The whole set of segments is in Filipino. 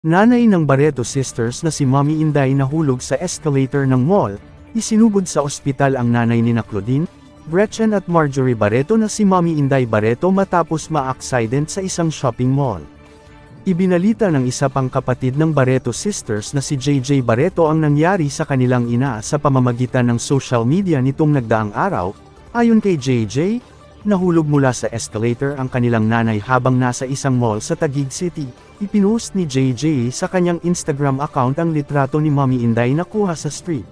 Nanay ng Barreto sisters na si Mommy Inday nahulog sa escalator ng mall, isinugod sa ospital ang nanay ni Claudine, Gretchen at Marjorie Barreto na si Mommy Inday Barreto matapos ma-accident sa isang shopping mall. Ibinalita ng isa pang kapatid ng Barreto sisters na si JJ Barreto ang nangyari sa kanilang ina sa pamamagitan ng social media nitong nagdaang araw, ayon kay JJ, nahulog mula sa escalator ang kanilang nanay habang nasa isang mall sa Taguig City. Ipinost ni JJ sa kanyang Instagram account ang litrato ni Mommy Inday na kuha sa street.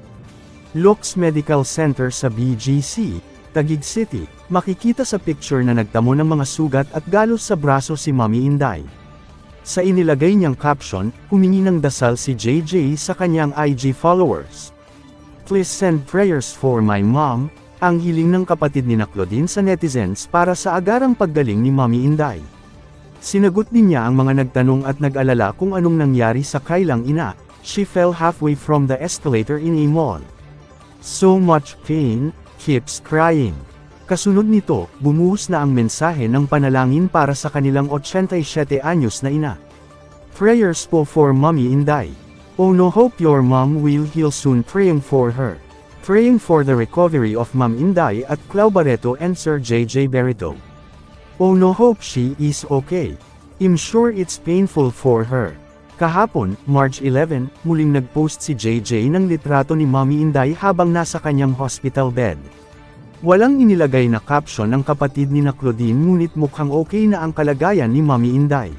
Lux Medical Center sa BGC, Taguig City, makikita sa picture na nagtamo ng mga sugat at galos sa braso si Mommy Inday. Sa inilagay niyang caption, humingi ng dasal si JJ sa kanyang IG followers. Please send prayers for my mom, ang hiling ng kapatid ni Claudine sa netizens para sa agarang paggaling ni Mommy Inday. Sinagot din niya ang mga nagtanong at nag-alala kung anong nangyari sa kailang ina, she fell halfway from the escalator in a mall. So much pain, keeps crying. Kasunod nito, bumuhos na ang mensahe ng panalangin para sa kanilang 87 anyos na ina. Prayers po for Mommy Inday. Oh no hope your mom will heal soon praying for her. Praying for the recovery of Mom Inday at Clau Barreto and Sir JJ Barreto. Oh no hope she is okay. I'm sure it's painful for her. Kahapon, March 11, muling nagpost si JJ ng litrato ni Mommy Inday habang nasa kanyang hospital bed. Walang inilagay na caption ng kapatid ni na Claudine ngunit mukhang okay na ang kalagayan ni Mommy Inday.